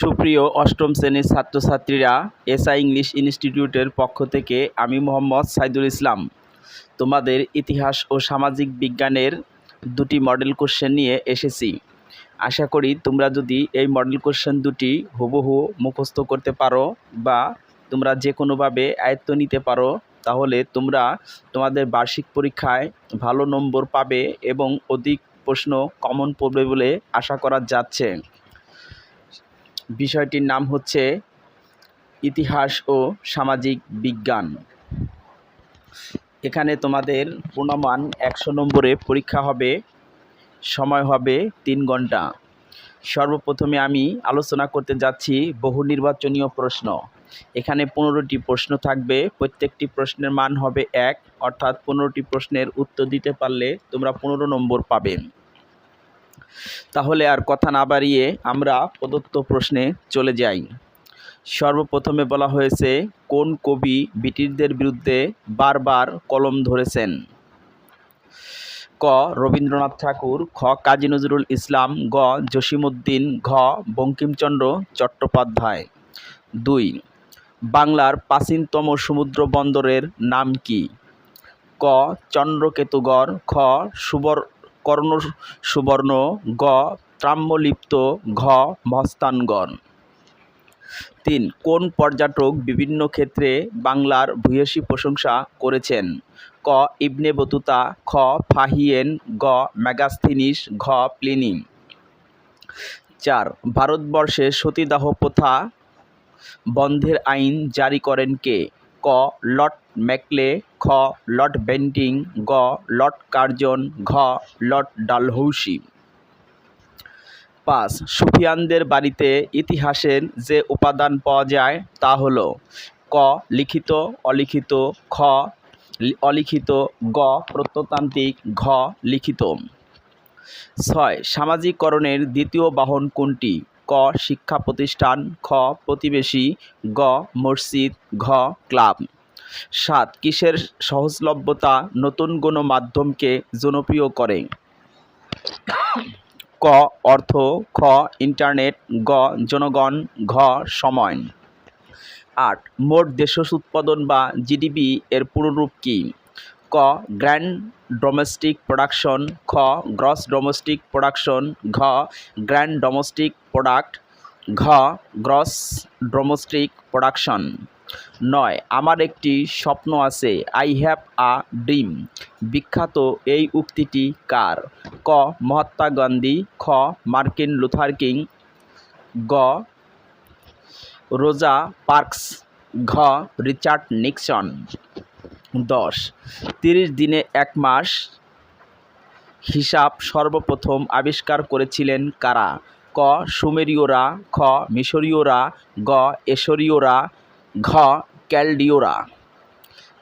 সুপ্রিয় অষ্টম শ্রেণির ছাত্রছাত্রীরা, এসআই ইংলিশ ইনস্টিটিউটের পক্ষ থেকে আমি মোহাম্মদ সাইদুল ইসলাম। তোমাদের ইতিহাস ও সামাজিক বিজ্ঞানের দুটি মডেল কোশ্চেন নিয়ে এসেছি। আশা করি তোমরা যদি এই মডেল কোশ্চেন দুটি হুবহু মুখস্থ করতে পারো বা তোমরা যে কোনোভাবে আয়ত্ত নিতে পারো, তাহলে তোমরা তোমাদের বার্ষিক পরীক্ষায় ভালো নম্বর পাবে এবং অধিক প্রশ্ন কমন পড়বে বলে আশা করা যাচ্ছে। বিষয়টির নাম হচ্ছে ইতিহাস ও সামাজিক বিজ্ঞান। এখানে তোমাদের পূর্ণমান একশো নম্বরে পরীক্ষা হবে, সময় হবে তিন ঘণ্টা। সর্বপ্রথমে আমি আলোচনা করতে যাচ্ছি বহু নির্বাচনীয় প্রশ্ন। এখানে পনেরোটি প্রশ্ন থাকবে, প্রত্যেকটি প্রশ্নের মান হবে এক, অর্থাৎ পনেরোটি প্রশ্নের উত্তর দিতে পারলে তোমরা পনেরো নম্বর পাবে। তাহলে আর কথা না বাড়িয়ে আমরা প্রদত্ত প্রশ্নে চলে যাই। সর্বপ্রথমে বলা হয়েছে, কোন কবি ব্রিটিশদের বিরুদ্ধে বারবার কলম ধরেছেন? ক. রবীন্দ্রনাথ ঠাকুর, খ. কাজী নজরুল ইসলাম, গ. জসিমউদ্দিন, ঘ. বঙ্কিমচন্দ্র চট্টোপাধ্যায়। দুই. বাংলার প্রাচীনতম সমুদ্র বন্দরের নাম কি? ক. চন্দ্রকেতুগড়, খ. সুবর কর্ণ সুবর্ণ গ ত্রাম্যলিপ্ত ঘ মস্তানগড় তিন, কোন পর্যটক বিভিন্ন ক্ষেত্রে বাংলার ভূয়সী প্রশংসা করেছেন? ক, ইবনে বতুতা, খ, ফাহিয়েন, গ ম্যাগাস্থিনিস ঘ প্লিনি চার, ভারতবর্ষে সতীদাহ প্রথা বন্ধের আইন জারি করেন কে? ক, লর্ড ম্যাকলে খ, লর্ড বেন্টিং, গ, লর্ড কার্জন, ঘ, লর্ড ডালহৌসি। পাঁচ, সুফিয়ানদের বাড়িতে ইতিহাসের যে উপাদান পাওয়া যায় তা হলো ক, লিখিত, অলিখিত, খ অলিখিত, গ প্রত্নতান্ত্রিক ঘ, লিখিত। ছয় সামাজিকরণের দ্বিতীয় বাহন কোনটি? ক, শিক্ষা প্রতিষ্ঠান, খ, প্রতিবেশী, গ, মসজিদ, ঘ, ক্লাব। সাত কিসের সহজলভ্যতা নতুন কোনো মাধ্যমকে জনপ্রিয় করে? ক, অর্থ, খ, ইন্টারনেট, গ, জনগণ, ঘ, সময়। আট, মোট দেশজ উৎপাদন বা জিডিপি এর পুরোরূপ কী? ক, গ্র্যান্ড ডোমেস্টিক প্রোডাকশন, খ, গ্রস ডোমেস্টিক প্রোডাকশন, ঘ, গ্র্যান্ড ডোমেস্টিক প্রোডাক্ট, ঘ, গ্রস ডোমেস্টিক প্রোডাকশন। নয়, আমার একটি স্বপ্ন আছে আই হ্যাভ আ ড্রিম বিখ্যাত এই উক্তিটি কার? ক, মহাত্মা গান্ধী, খ, মার্কিন লুথার কিং, গ, রোজা পার্কস, ঘ, রিচার্ড নিক্সন। দশ, তিরিশ দিনে এক মাস হিসাব সর্বপ্রথম আবিষ্কার করেছিলেন কারা? ক, সুমেরীয়রা, খ, মিশরীয়রা, গ, এশরীয়রা ঘ, ক্যালডিওরা।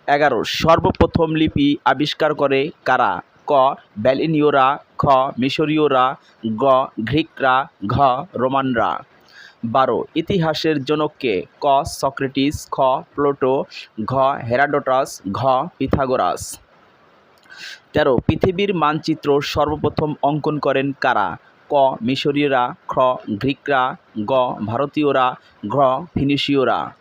এগারো, সর্বপ্রথম লিপি আবিষ্কার করে কারা? ক, ব্যালিনীয়রা, খ, মিশরীয়রা, গ, গ্রিকরা, ঘ, রোমানরা। বারো, ইতিহাসের জনককে ক, সক্রেটিস, খ, প্লোটো, ঘ, হেরাডোটাস, ঘ, পিথাগোরাস। তেরো, পৃথিবীর মানচিত্র সর্বপ্রথম অঙ্কন করেন কারা? ক, মিশরীয়রা, খ, গ্রিকরা, গ, ভারতীয়রা, ঘ, ফিনিশীয়রা।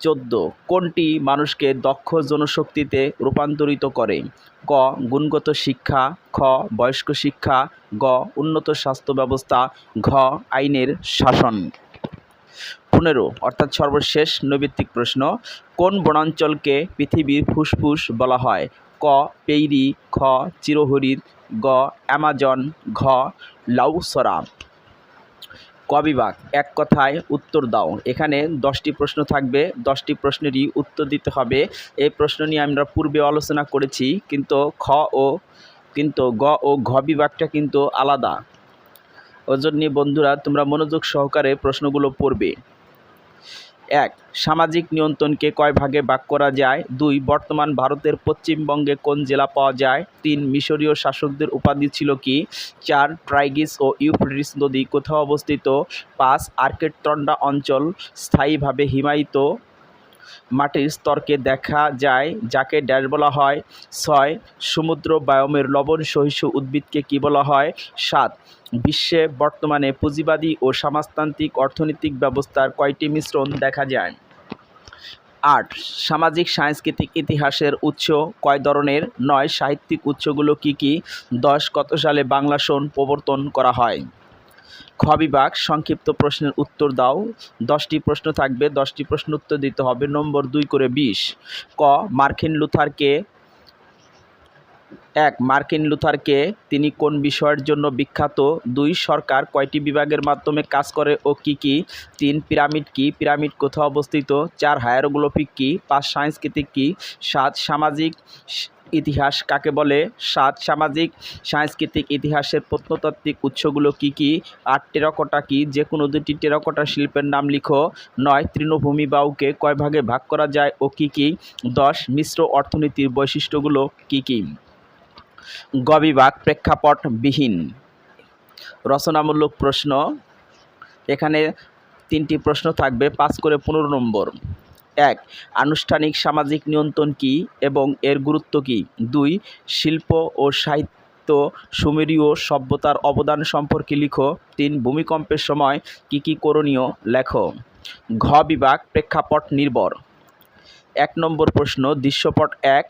চোদ্দ। কোনটি মানুষকে দক্ষ জনশক্তিতে রূপান্তরিত করে? ক, গুণগত শিক্ষা, খ, বয়স্ক শিক্ষা, গ, উন্নত স্বাস্থ্য ব্যবস্থা, ঘ, আইনের শাসন। পনেরো, অর্থাৎ সর্বশেষ নৈবিত্তিক প্রশ্ন, কোন বনাঞ্চলকে পৃথিবীর ফুসফুস বলা হয়? ক, পেইরি, খ, চিরহরিৎ, গ, অ্যামাজন, ঘ, লাউসরা। ক বিভাগ? এক কথায় উত্তর দাও। এখানে দশটি প্রশ্ন থাকবে। দশটি প্রশ্নেরই উত্তর দিতে হবে। এই প্রশ্ন নিয়ে আমরা পূর্বে আলোচনা করেছি, কিন্তু খ ও, কিন্তু গ ও ঘ বিভাগটা কিন্তু আলাদা। ওজন্য জন্য বন্ধুরা তোমরা মনোযোগ সহকারে প্রশ্নগুলো পড়বে। এক। সামাজিক নিয়ন্ত্রণকে কয় ভাগে ভাগ করা যায়? দুই, বর্তমান ভারতের পশ্চিমবঙ্গে কোন জেলা পাওয়া যায়? তিন, মিশরীয় শাসকদের উপাধি ছিল কি? চার, ট্রাইগিস ও ইউফ্রেটিস নদী কোথাও অবস্থিত? পাঁচ আর্কেটন্ডা অঞ্চল স্থায়ীভাবে হিমায়িত মাটির স্তরকে দেখা যায়, যাকে ড্যাশ বলা হয়। ছয়, সমুদ্র বায়মের লবণ সহিষ্ণু উদ্ভিদকে কী বলা হয়? সাত, বিশ্বে বর্তমানে পুঁজিবাদী ও সমাজতান্ত্রিক অর্থনৈতিক ব্যবস্থার কয়টি মিশ্রণ দেখা যায়? আট, সামাজিক সাংস্কৃতিক ইতিহাসের উৎস কয় ধরনের? নয়, সাহিত্যিক উৎসগুলো কি কি? দশ, কত সালে বাংলা সন প্রবর্তন করা হয়? খ বিভাগ সংক্ষিপ্ত প্রশ্নের উত্তর দাও। দশটি প্রশ্ন থাকবে, দশটি প্রশ্ন উত্তর দিতে হবে। নম্বর দুই করে বিশ। ক, মার্কিন লুথারকে এক, মার্কিন লুথারকে তিনি কোন বিষয়ের জন্য বিখ্যাত? দুই, সরকার কয়টি বিভাগের মাধ্যমে কাজ করে ও কি কি? তিন, পিরামিড কি? পিরামিড কোথাও অবস্থিত? চার, হায়ারোগ্লোফিক কি? পাঁচ, সাংস্কৃতিক কি? সাত, সামাজিক ইতিহাস কাকে বলে? সাত সামাজিক, সাংস্কৃতিক ইতিহাসের প্রত্নতাত্ত্বিক উৎসগুলো কি কি? আট টেরাকোটা কি? যে কোনো দুটি টেরাকোটা শিল্পের নাম লিখো। নয়, তৃণভূমি বাউকে কয় ভাগে ভাগ করা যায় ও কি কি? দশ, মিশ্র অর্থনীতির বৈশিষ্ট্যগুলো কি কি? গ বিভাগ প্রেক্ষাপটবিহীন রচনামূলক প্রশ্ন। এখানে তিনটি প্রশ্ন থাকবে। পাঁচ করে পনেরো নম্বর। এক, আনুষ্ঠানিক সামাজিক নিয়ন্ত্রণ কি এবং এর গুরুত্ব কি? দুই, শিল্প ও সাহিত্য সুমেরীয় সভ্যতার অবদান সম্পর্কে লিখো। তিন, ভূমিকম্পের সময় কি কি করণীয়? লেখো। ঘ, বিভাগ, প্রেক্ষাপট নির্ভর। এক নম্বর প্রশ্ন, দৃশ্যপট এক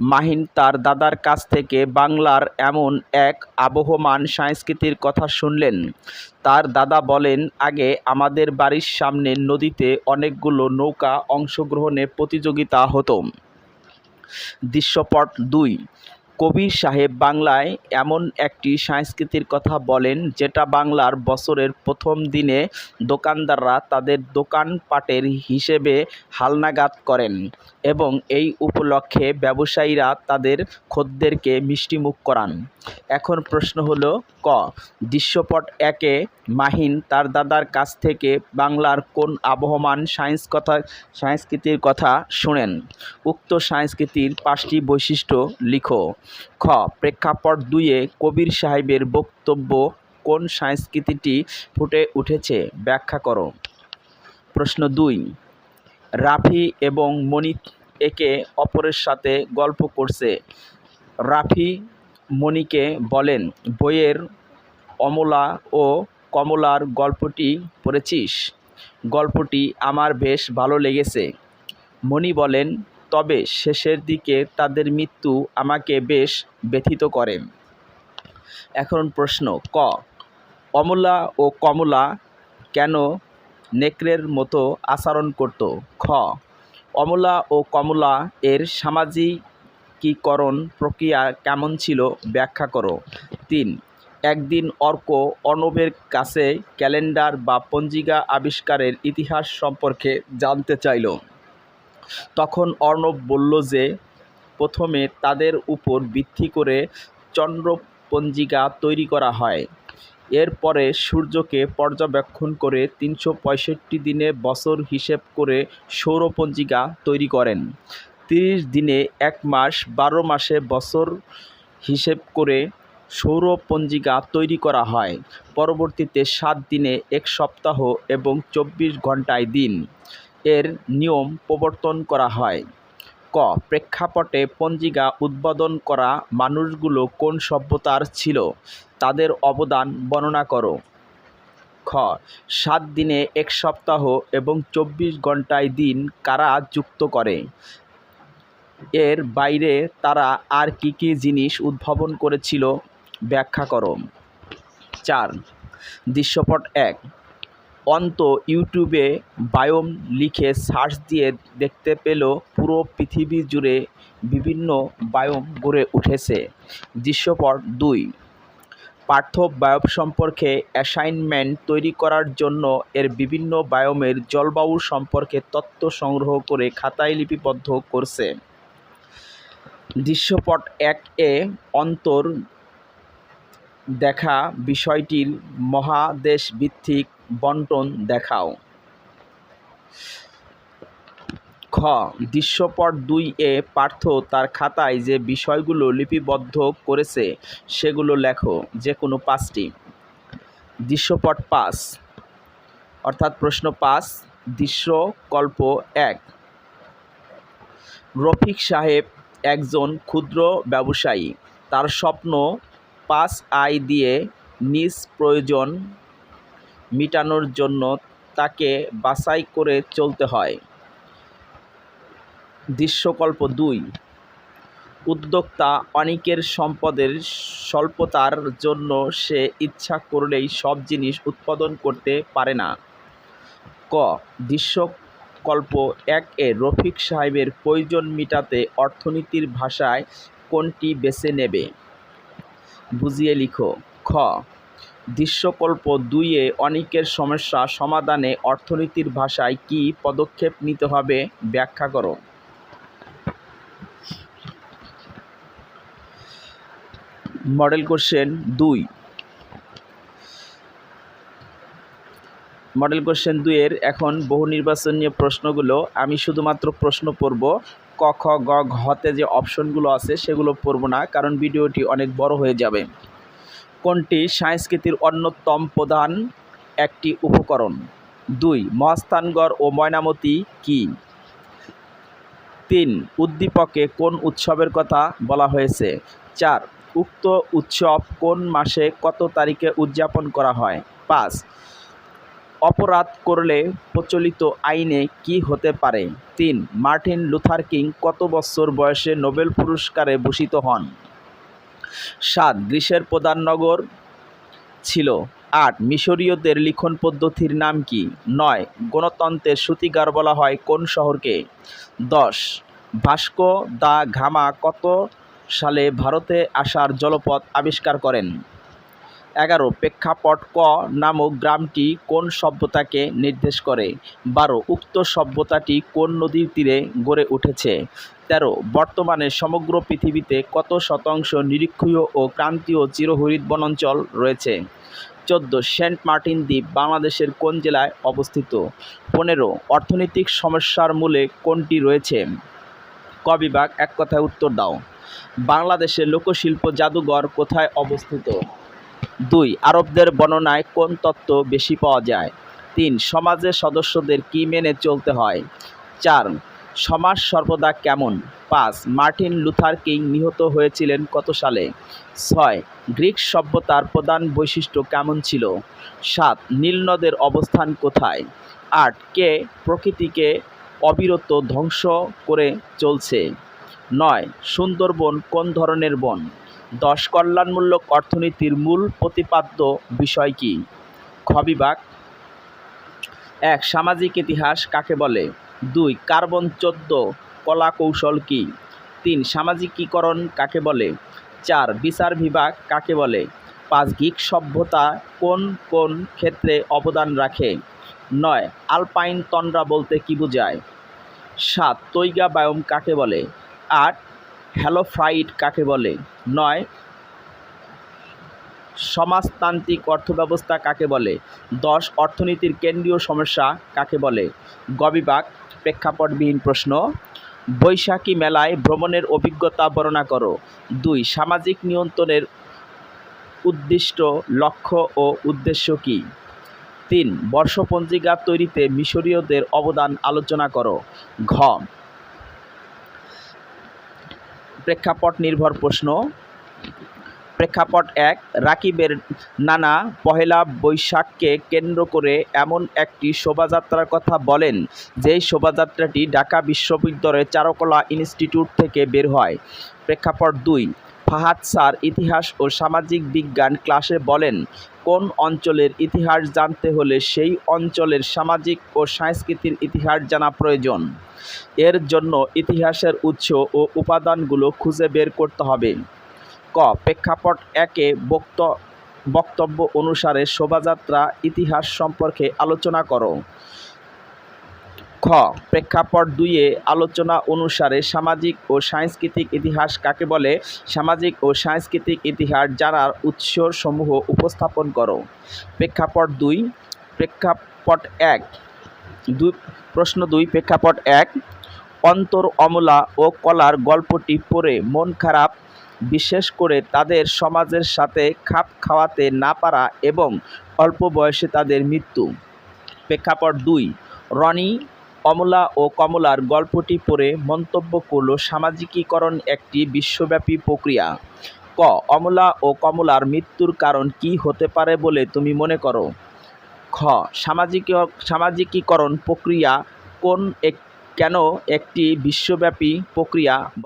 মাহিন তার দাদার কাছ থেকে বাংলার এমন এক আবহমান সংস্কৃতির কথা শুনলেন। তার দাদা বলেন, আগে আমাদের বাড়ির সামনে নদীতে অনেকগুলো নৌকা অংশগ্রহণে প্রতিযোগিতা হতো। দৃশ্যপট দুই। কবির সাহেব বাংলায় এমন একটি সংস্কৃতির কথা বলেন, যেটা বাংলার বছরের প্রথম দিনে দোকানদাররা তাদের দোকানপাটের হিসেবে হালনাগাদ করেন এবং এই উপলক্ষে ব্যবসায়ীরা তাদের খদ্দেরকে মিষ্টিমুখ করান। এখন প্রশ্ন হলো, ক, দৃশ্যপট একে মাহিন তার দাদার কাছ থেকে বাংলার কোন আবহমান সায়েন্স কথা সংস্কৃতির কথা শুনেন? উক্ত সংস্কৃতির পাঁচটি বৈশিষ্ট্য লিখো। খ, প্রেক্ষাপট দুইয়ে কবির সাহেবের বক্তব্য কোন সংস্কৃতিটি ফুটে উঠেছে ব্যাখ্যা করো। প্রশ্ন দুই, রাফি এবং মণি একে অপরের সাথে গল্প করছে। রাফি মণিকে বলেন, বইয়ের অমলা ও কমলার গল্পটি পড়েছিস? গল্পটি আমার বেশ ভালো লেগেছে। মণি বলেন তবে শেষের দিকে তাদের মৃত্যু আমাকে বেশ ব্যথিত করে। এখন প্রশ্ন, ক, অমলা ও কমলা কেন নেকড়ের মতো আচরণ করত? খ, অমলা ও কমলা এর সামাজিকীকরণ প্রক্রিয়া কেমন ছিল? ব্যাখ্যা করো। তিন, একদিন অর্ক অর্ণবের কাছে ক্যালেন্ডার বা পঞ্জিকা আবিষ্কারের ইতিহাস সম্পর্কে জানতে চাইল। তখন অর্ণব বলল যে, প্রথমে তাদের উপর ভিত্তি করে চন্দ্রপঞ্জিকা তৈরি করা হয়। এরপরে সূর্যকে পর্যবেক্ষণ করে তিনশো পঁয়ষট্টি দিনে বছর হিসেব করে সৌরপঞ্জিকা তৈরি করেন। তিরিশ দিনে এক মাস, বারো মাসে বছর হিসেব করে সৌরপঞ্জিকা তৈরি করা হয়। পরবর্তীতে সাত দিনে এক সপ্তাহ এবং চব্বিশ ঘন্টায় দিন। এর নিয়ম প্রবর্তন করা হয়। ক, প্রেক্ষাপটে পঞ্জিকা উদ্বোধন করা মানুষগুলো কোন সভ্যতার ছিল, তাদের অবদান বর্ণনা করো। খ, সাত দিনে এক সপ্তাহ এবং চব্বিশ ঘন্টায় দিন কারা যুক্ত করে? এর বাইরে তারা আর কি কি জিনিস উদ্ভাবন করেছিল, ব্যাখ্যা করো। চার, দৃশ্যপট এক অন্ত ইউটিউবে বায়োম লিখে সার্চ দিয়ে দেখতে পেল পুরো পৃথিবী জুড়ে বিভিন্ন বায়োম গড়ে উঠেছে। দৃশ্যপট দুই, পার্থ বায়োম সম্পর্কে অ্যাসাইনমেন্ট তৈরি করার জন্য এর বিভিন্ন বায়োমের জলবায়ু সম্পর্কে তথ্য সংগ্রহ করে খাতায় লিপিবদ্ধ করছে। দৃশ্যপট এক এ অন্তর দেখা বিষয়টির মহাদেশভিত্তিক বন্টন দেখাও। খ, দৃশ্যপট দুই এ পার্থ তার খাতায় যে বিষয়গুলো লিপিবদ্ধ করেছে, সেগুলো লেখো, যে কোনো পাঁচটি। দৃশ্যপট পাঁচ, অর্থাৎ প্রশ্ন পাঁচ দৃশ্যকল্প এক। রফিক সাহেব একজন ক্ষুদ্র ব্যবসায়ী, তার স্বপ্ন পাঁচ আয় দিয়ে নিজ প্রয়োজন মিটানোর জন্য তাকে বাছাই করে চলতে হয়। দৃশ্যকল্প দুই। উদ্যোক্তা অনেকের সম্পদের স্বল্পতার জন্য সে ইচ্ছা করলেই সব জিনিস উৎপাদন করতে পারে না। ক। দৃশ্যকল্প এক এ রফিক সাহেবের প্রয়োজন মিটাতে অর্থনীতির ভাষায় কোনটি বেছে নেবে? বুঝিয়ে লিখো। খ। দৃশ্যকল্প দুইয়ে অনেকের সমস্যা সমাধানে অর্থনীতির ভাষায় কী পদক্ষেপ নিতে হবে ব্যাখ্যা করো। মডেল কোশ্চেন দুই। মডেল কোশ্চেন দুইয়ের এখন বহু নির্বাচনীয় প্রশ্নগুলো, আমি শুধুমাত্র প্রশ্ন পড়ব, ক, খ, গ ঘতে যে অপশনগুলো আছে সেগুলো পড়ব না, কারণ ভিডিওটি অনেক বড় হয়ে যাবে। কোনটি সংস্কৃতির অন্যতম প্রধান একটি উপকরণ? দুই, মহাস্থানগড় ও ময়নামতি কি? তিন, উদ্দীপকে কোন উৎসবের কথা বলা হয়েছে? চার, উক্ত উৎসব কোন মাসে কত তারিখে উদযাপন করা হয়? পাঁচ, অপরাধ করলে প্রচলিত আইনে কি হতে পারে? তিন, মার্টিন লুথার কিং কত বছর বয়সে নোবেল পুরস্কারে ভূষিত হন? সাত গ্রীসের প্রধান নগর ছিল। আট মিশরীয়দের লিখন পদ্ধতির নাম কি? নয় গণতন্ত্রের সূতিকার বলা হয় কোন শহরকে? দশ ভাস্ক দা ঘামা কত সালে ভারতে আসার জলপথ আবিষ্কার করেন? এগারো প্রেক্ষাপট ক নামক গ্রামটি কোন সভ্যতাকে নির্দেশ করে? বারো, উক্ত সভ্যতাটি কোন নদীর তীরে গড়ে উঠেছে? তেরো, বর্তমানে সমগ্র পৃথিবীতে কত শতাংশ নিরীক্ষীয় ও ক্রান্তীয় চিরহরিত বনাঞ্চল রয়েছে? চোদ্দ, সেন্ট মার্টিন দ্বীপ বাংলাদেশের কোন জেলায় অবস্থিত? পনেরো, অর্থনৈতিক সমস্যার মূলে কোনটি রয়েছে? ক বিভাগ এক কথায় উত্তর দাও। বাংলাদেশের লোকশিল্প জাদুঘর কোথায় অবস্থিত? দুই, আরবদের বর্ণনায় কোন তত্ত্ব বেশি পাওয়া যায়? তিন, সমাজের সদস্যদের কি মেনে চলতে হয়? চার, সমাজ সর্বদা কেমন? পাঁচ, মার্টিন লুথার কিং নিহত হয়েছিলেন কত সালে? ছয়, গ্রিক সভ্যতার প্রধান বৈশিষ্ট্য কেমন ছিল? সাত নীলনদের অবস্থান কোথায়? আট, কে প্রকৃতিকে অবিরত ধ্বংস করে চলছে? নয়, সুন্দরবন কোন ধরনের বন? দশ কল্যাণমূলক অর্থনীতির মূল প্রতিপাদ্য বিষয় কি? খ বিভাগ। এক, সামাজিক ইতিহাস কাকে বলে? দুই, কার্বন চোদ্দ কলা কৌশল কি? তিন, সামাজিকীকরণ কাকে বলে? চার, বিচার বিভাগ কাকে বলে? পাঁচ গিক সভ্যতা কোন কোন ক্ষেত্রে অবদান রাখে? নয়, আলপাইন তন্ড্রা বলতে কি বোঝায়? সাত তৈগা বায়ম কাকে বলে? আট হ্যালোফ্রাইট কাকে বলে? নয়, সমাজতান্ত্রিক অর্থব্যবস্থা কাকে বলে? দশ, অর্থনীতির কেন্দ্রীয় সমস্যা কাকে বলে? গবিবাক প্রেক্ষাপটবিহীন প্রশ্ন। বৈশাখী মেলায় ভ্রমণের অভিজ্ঞতা বর্ণনা করো। দুই, সামাজিক নিয়ন্ত্রণের উদ্দিষ্ট লক্ষ্য ও উদ্দেশ্য কী? তিন, বর্ষপঞ্জিকা তৈরিতে মিশরীয়দের অবদান আলোচনা করো। ঘ প্রেক্ষাপট নির্ভর প্রশ্ন। প্রেক্ষাপট এক, রাকিবের নানা পহেলা বৈশাখকে কেন্দ্র করে এমন একটি শোভাযাত্রার কথা বলেন, যেই শোভাযাত্রাটি ঢাকা বিশ্ববিদ্যালয়ের চারুকলা ইনস্টিটিউট থেকে বের হয়। প্রেক্ষাপট দুই ফাহাদ স্যার ইতিহাস ও সামাজিক বিজ্ঞান ক্লাসে বলেন, কোন অঞ্চলের ইতিহাস জানতে হলে সেই অঞ্চলের সামাজিক ও সাংস্কৃতিক ইতিহাস জানা প্রয়োজন। এর জন্য ইতিহাসের উৎস ও উপাদানগুলো খুঁজে বের করতে হবে। ক, প্রেক্ষাপট একে বক্ত, বক্তব্য অনুসারে শোভাযাত্রা ইতিহাস সম্পর্কে আলোচনা করো। খ, প্রেক্ষাপট দুইয়ে আলোচনা অনুসারে সামাজিক ও সাংস্কৃতিক ইতিহাস কাকে বলে? সামাজিক ও সাংস্কৃতিক ইতিহাস জানার উৎসসমূহ উপস্থাপন করো। প্রেক্ষাপট দুই, প্রেক্ষাপট এক। দুই, প্রশ্ন দুই, প্রেক্ষাপট এক। অন্তর অমলা ও কলার গল্পটি পড়ে মন খারাপ, বিশেষ করে তাদের সমাজের সাথে খাপ খাওয়াতে না পারা এবং অল্প বয়সে তাদের মৃত্যু। প্রেক্ষাপট দুই, রনি অমলা ও কমলার গল্পটি পড়ে মন্তব্য করল সামাজিকীকরণ একটি বিশ্বব্যাপী প্রক্রিয়া। ক, অমলা ও কমলার মৃত্যুর কারণ কি হতে পারে বলে তুমি মনে করো? খ, সামাজিক, সামাজিকীকরণ প্রক্রিয়া কোন এক, কেন একটি বিশ্বব্যাপী প্রক্রিয়া?